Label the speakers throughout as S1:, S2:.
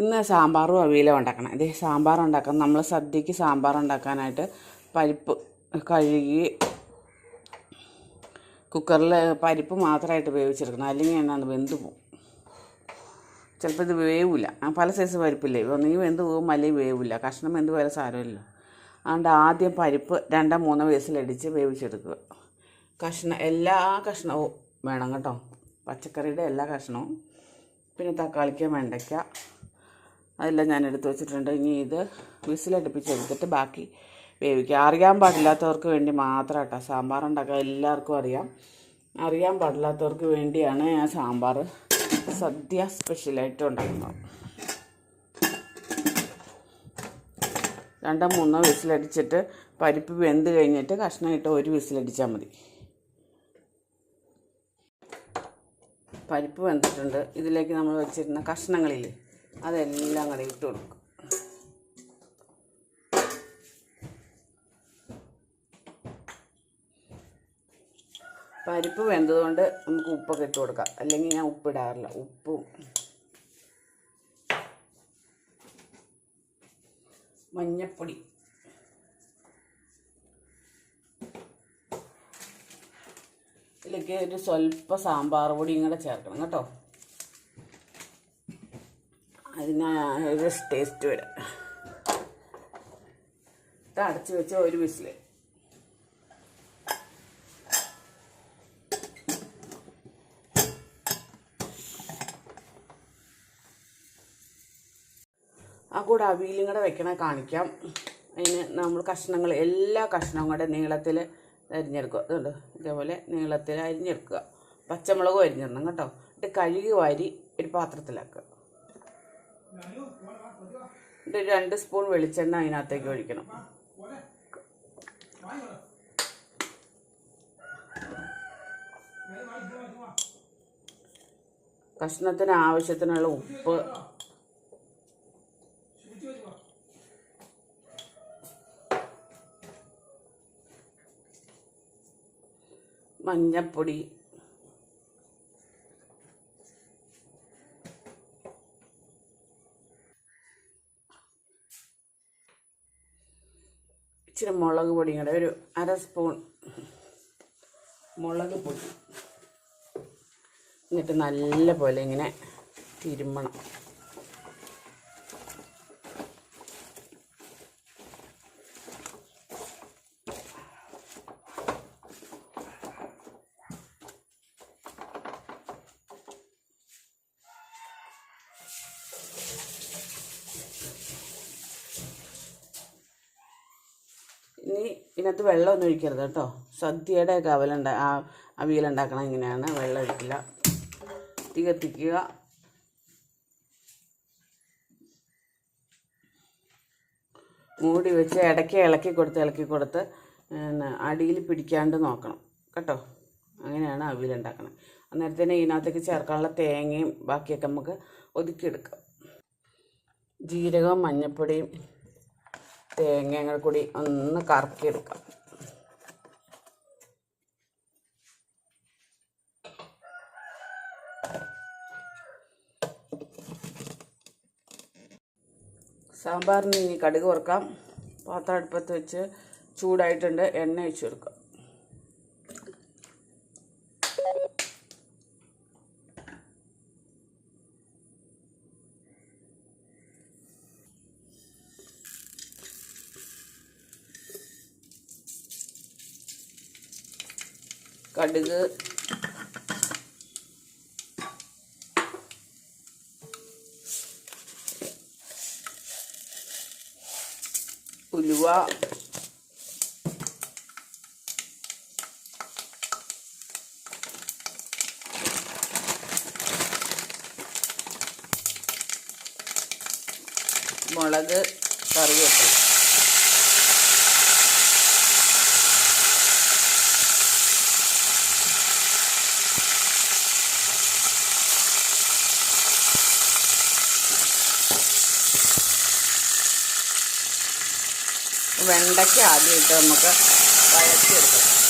S1: ഇന്ന് സാമ്പാറും അവിയലും ഉണ്ടാക്കണം. ഇതേ സാമ്പാർ ഉണ്ടാക്കാൻ നമ്മൾ സദ്യക്ക് സാമ്പാർ ഉണ്ടാക്കാനായിട്ട് പരിപ്പ് കഴുകി കുക്കറിൽ പരിപ്പ് മാത്രമായിട്ട് വേവിച്ചെടുക്കണം അല്ലെങ്കിൽ എന്നാണ് വെന്ത് പോകും ചിലപ്പോൾ ഇത് വേവില്ല. പല സൈസ് പരിപ്പില്ലേ? ഒന്നെങ്കിൽ വെന്ത് പോകും അല്ലെങ്കിൽ വേവില്ല. കഷ്ണം വെന്ത് പോയാലും സാരമില്ലല്ലോ. അതുകൊണ്ട് ആദ്യം പരിപ്പ് രണ്ടോ മൂന്നോ വയസ്സിലടിച്ച് വേവിച്ചെടുക്കുക. കഷ്ണം എല്ലാ കഷ്ണവും വേണം കേട്ടോ. പച്ചക്കറിയുടെ എല്ലാ കഷ്ണവും. പിന്നെ തക്കാളിക്ക വെണ്ടയ്ക്ക. അതെല്ലാം ഞാൻ എടുത്ത് വെച്ചിട്ടുണ്ട്. ഇനി ഇത് വിസിലടുപ്പിച്ചെടുത്തിട്ട് ബാക്കി വേവിക്കുക. അറിയാൻ പാടില്ലാത്തവർക്ക് വേണ്ടി മാത്രം കേട്ടോ സാമ്പാർ എല്ലാവർക്കും അറിയാം. അറിയാൻ പാടില്ലാത്തവർക്ക് വേണ്ടിയാണ് ഞാൻ സാമ്പാർ സദ്യ സ്പെഷ്യലായിട്ട് ഉണ്ടാക്കുന്നത്. രണ്ടോ മൂന്നോ വിസിലടിച്ചിട്ട് പരിപ്പ് വെന്ത് കഴിഞ്ഞിട്ട് കഷ്ണം ഇട്ട് ഒരു വിസിലടിച്ചാൽ മതി. പരിപ്പ് വെന്തിട്ടുണ്ട്. ഇതിലേക്ക് നമ്മൾ വെച്ചിരുന്ന കഷ്ണങ്ങളില്ലേ? അതെല്ലാം കൂടെ ഇട്ട് കൊടുക്കും. പരിപ്പ് വെന്തതുകൊണ്ട് നമുക്ക് ഉപ്പൊക്കെ ഇട്ട് കൊടുക്കാം. അല്ലെങ്കിൽ ഞാൻ ഉപ്പിടാറില്ല ഉപ്പും. മഞ്ഞപ്പൊടി. ഇതിലേക്ക് ഒരു സ്വല്പ സാമ്പാർ പൊടി കൂടെ ചേർക്കണം കേട്ടോ. അതിന് ഒരു ടേസ്റ്റ് വരാം. ഇത് അടച്ച് വെച്ച ഒരു വിസിൽ. ആ കൂടെ അവിയലും കൂടെ വെക്കണ കാണിക്കാം. അതിന് നമ്മൾ കഷ്ണങ്ങൾ എല്ലാ കഷ്ണവും കൂടെ നീളത്തിൽ അരിഞ്ഞെടുക്കുക. അതുകൊണ്ട് ഇതേപോലെ നീളത്തിൽ അരിഞ്ഞെടുക്കുക. പച്ചമുളകും അരിഞ്ഞിടണം കേട്ടോ. എന്നിട്ട് കഴുകി വാരി ഒരു പാത്രത്തിലാക്കുക. ഒരു രണ്ട് സ്പൂൺ വെളിച്ചെണ്ണ അതിനകത്തേക്ക് ഒഴിക്കണം. കഷ്ണത്തിന് ആവശ്യത്തിനുള്ള ഉപ്പ്. മഞ്ഞപ്പൊടി. ഇച്ചിരി മുളക് പൊടിയും കൂടെ ഒരു അര സ്പൂൺ മുളക് പൊടി. എന്നിട്ട് നല്ല പോലെ ഇങ്ങനെ തിരുമ്മണം. ഇതിനകത്ത് വെള്ളമൊന്നും ഒഴിക്കരുത് കേട്ടോ. സദ്യയുടെ ഒക്കെ അവലുണ്ട ആ അവിയലുണ്ടാക്കണം ഇങ്ങനെയാണ് വെള്ളം ഒഴിക്കില്ല തീ കത്തിക്കുക. മൂടി വെച്ച് ഇടയ്ക്ക് ഇളക്കി കൊടുത്ത് ഇളക്കി കൊടുത്ത് പിന്നെ അടിയിൽ പിടിക്കാണ്ട് നോക്കണം കേട്ടോ. അങ്ങനെയാണ് അവിയലുണ്ടാക്കണം. അന്നേരം തന്നെ ഇതിനകത്തേക്ക് ചേർക്കാനുള്ള തേങ്ങയും ബാക്കിയൊക്കെ നമുക്ക് ഒതുക്കിയെടുക്കാം. ജീരകവും മഞ്ഞൾപ്പൊടിയും തേങ്ങയും കൂടി ഒന്ന് കറക്കിയെടുക്കാം. സാമ്പാറിന് ഇനി കടുക് വറുക്കാം. പാത്രം അടുപ്പത്ത് വെച്ച് ചൂടായിട്ടുണ്ട്. എണ്ണ ഒഴിച്ചു കൊടുക്കാം. കടുക്. ഉലുവ. മുളക് കറിവേപ്പില. വെണ്ടയ്ക്ക ആദ്യമായിട്ട് നമുക്ക് വഴറ്റിയെടുക്കണം.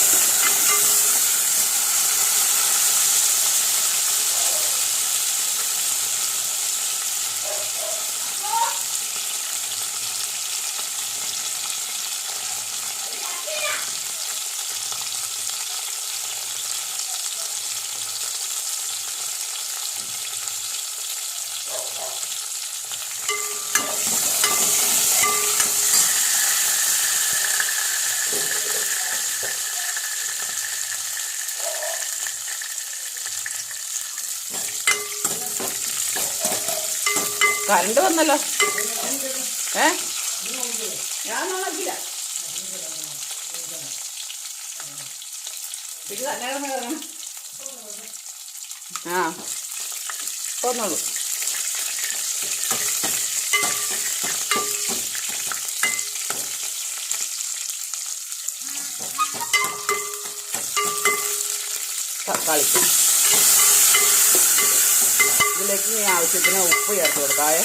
S1: കറണ്ട് വന്നല്ലോ. ഏ? ഞാൻ നോക്കില്ല ഇത് തന്നെ കിടന്ന് ആ. പോന്നോളൂ തക്കാളി. ഇതിലേക്ക് ഇനി ആവശ്യത്തിന് ഉപ്പ് ചേർത്ത് കൊടുക്കാവേ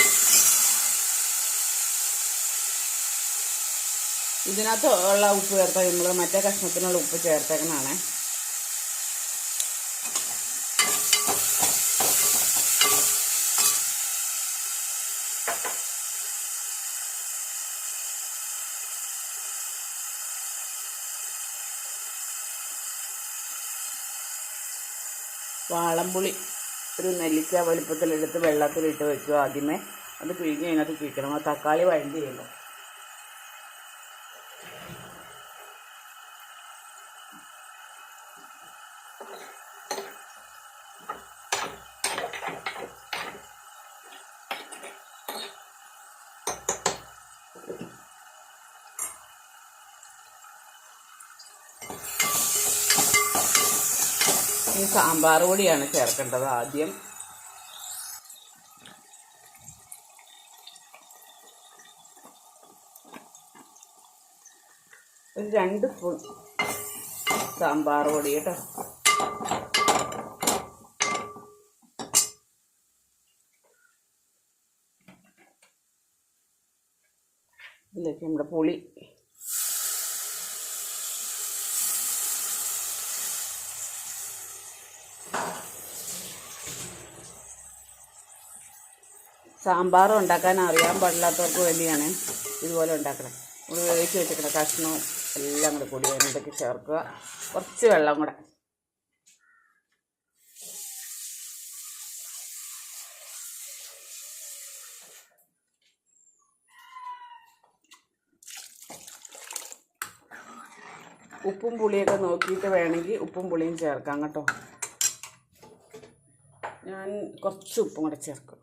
S1: ഇതിനകത്ത് ഉള്ള ഉപ്പ് ചേർത്താൽ നമ്മൾ മറ്റേ കഷ്ണത്തിനുള്ള ഉപ്പ് ചേർത്തേക്കുന്നതാണ്. വാളംപുളി. ഒരു നെല്ലിക്ക വലുപ്പത്തിലെടുത്ത് വെള്ളത്തിലിട്ട് വെക്കുക ആദ്യമേ. അത് പിഴിഞ്ഞ് അതിനകത്ത് കിഴിക്കണം. തക്കാളി തക്കാളി വഴണ്ടിയല്ലോ. ഈ സാമ്പാർ പൊടിയാണ് ചേർക്കേണ്ടത് ആദ്യം. ഒരു രണ്ട് സ്പൂൺ സാമ്പാർ പൊടി കേട്ടോ. ഇതിലേക്ക് നമ്മുടെ പുളി സാമ്പാർ ഉണ്ടാക്കാൻ അറിയാൻ പാടില്ലാത്തവർക്ക് വേണ്ടിയാണ് ഇതുപോലെ ഉണ്ടാക്കണം. നമ്മൾ വേവിച്ച് വെച്ചിരിക്കുന്ന കഷ്ണവും എല്ലാം കൂടെ കൂടി അതിനകത്തേക്ക് ചേർക്കുക. കുറച്ച് വെള്ളം കൂടെ. ഉപ്പും പുളിയൊക്കെ നോക്കിയിട്ട് വേണമെങ്കിൽ ഉപ്പും പുളിയും ചേർക്കാം കേട്ടോ. ഞാൻ കുറച്ച് ഉപ്പും കൂടെ ചേർക്കും.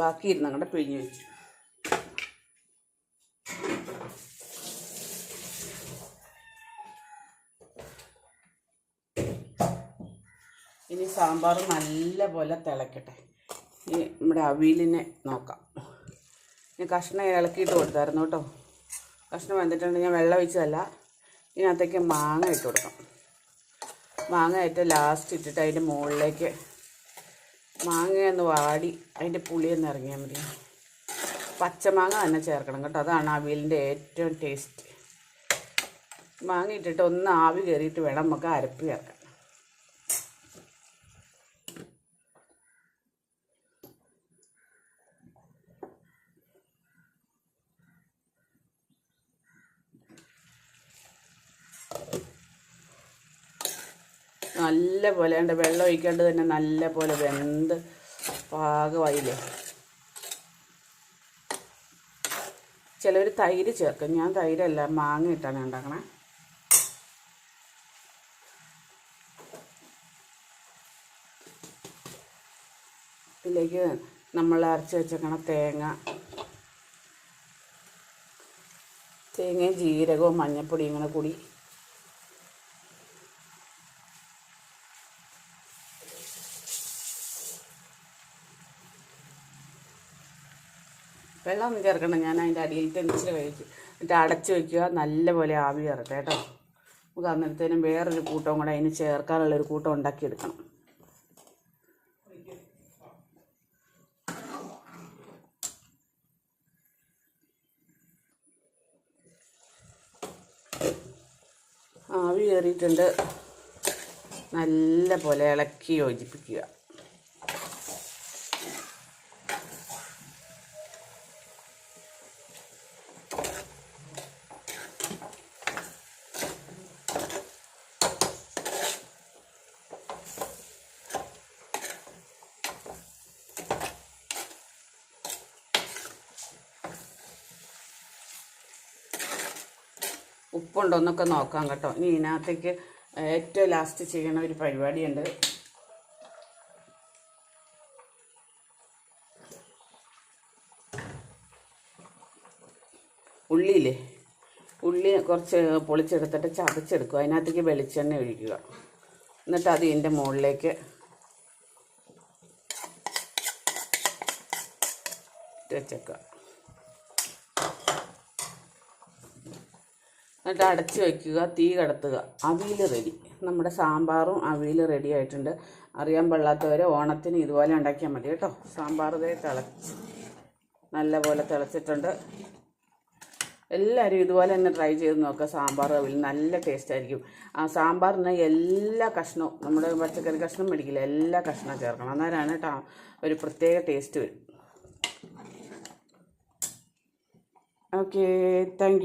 S1: ബാക്കി ഇരുന്ന് അങ്ങോട്ട് പിഴിഞ്ഞ് വെച്ചു. ഇനി സാമ്പാർ നല്ല പോലെ തിളക്കട്ടെ. ഇനി നമ്മുടെ അവിയലിനെ നോക്കാം. ഇനി കഷ്ണം ഇളക്കിയിട്ട് കൊടുത്തായിരുന്നു കേട്ടോ. കഷ്ണം വന്നിട്ടുണ്ട് ഞാൻ വെള്ളം ഒഴിച്ചതല്ല. ഇതിനകത്തേക്ക് മാങ്ങ ഇട്ട് കൊടുക്കാം മാങ്ങ ഇട്ട് ലാസ്റ്റ് ഇട്ടിട്ട് അതിന്റെ മുകളിലേക്ക് മാങ്ങയൊന്ന് വാടി അതിന്റെ പുളിയൊന്ന് ഇറങ്ങിയാൽ മതി. പച്ചമാങ്ങ തന്നെ ചേർക്കണം കേട്ടോ. അതാണ് അവിയലിന്റെ ഏറ്റവും ടേസ്റ്റ് മാങ്ങ ഇട്ടിട്ട് ഒന്ന് ആവി കയറിയിട്ട് വേണം നമുക്ക് അരപ്പ് ചേർക്കാൻ. നല്ല പോലെ ഉണ്ട് വെള്ളം ഒഴിക്കാണ്ട് തന്നെ നല്ല പോലെ വെന്ത് പാകമായില്ലേ? ചിലവർ തൈര് ചേർക്കും. ഞാൻ തൈരല്ല മാങ്ങ ഇട്ടാണ് ഉണ്ടാക്കണേ. ഇതിലേക്ക് നമ്മൾ അരച്ച് വെച്ചേക്കണ തേങ്ങ തേങ്ങയും ജീരകവും മഞ്ഞപ്പൊടിയും ഇങ്ങനെ കൂടി വെള്ളമൊന്നും ചേർക്കണം ഞാൻ അതിന്റെ അടിയിൽ ഇച്ചിരി കഴിച്ചു എന്നിട്ട് അടച്ച് വയ്ക്കുക നല്ലപോലെ ആവി കയറട്ടെ കേട്ടോ. നമുക്ക് അന്നേരത്തേനും വേറൊരു കൂട്ടവും കൂടെ അതിന് ചേർക്കാനുള്ളൊരു കൂട്ടം ഉണ്ടാക്കിയെടുക്കണം. ആവി കയറിയിട്ടുണ്ട്. നല്ല പോലെ ഇളക്കി യോജിപ്പിക്കുക. ഉപ്പുണ്ടോ എന്നൊക്കെ നോക്കാം കേട്ടോ. ഇനി ഇതിനകത്തേക്ക് ഏറ്റവും ലാസ്റ്റ് ചെയ്യണ ഒരു പരിപാടിയുണ്ട്. ഉള്ളിയില്ലേ? ഉള്ളി കുറച്ച് പൊളിച്ചെടുത്തിട്ട് ചതച്ചെടുക്കുക. അതിനകത്തേക്ക് വെളിച്ചെണ്ണ ഒഴിക്കുക. എന്നിട്ട് അത് ഇതിന്റെ മുകളിലേക്ക് വെച്ചേക്കുക. എന്നിട്ട് അടച്ച് വയ്ക്കുക തീ കടത്തുക. അവിയൽ റെഡി. നമ്മുടെ സാമ്പാറും അവിയൽ റെഡി ആയിട്ടുണ്ട്. അറിയാൻ പാടില്ലാത്തവരെ ഓണത്തിന് ഇതുപോലെ ഉണ്ടാക്കിയാൽ മതി കേട്ടോ. സാമ്പാർ ഇതേ തിളച്ച് നല്ല പോലെ തിളച്ചിട്ടുണ്ട്. എല്ലാവരും ഇതുപോലെ തന്നെ ട്രൈ ചെയ്ത് നോക്കുക സാമ്പാർ അവിൽ നല്ല ടേസ്റ്റ് ആയിരിക്കും. ആ സാമ്പാറിന് എല്ലാ കഷ്ണവും നമ്മുടെ പച്ചക്കറി കഷ്ണം മേടിക്കില്ല എല്ലാ കഷ്ണവും ചേർക്കണം. അന്നേരമാണ് കേട്ടോ ഒരു പ്രത്യേക ടേസ്റ്റ് വരും. Okay thank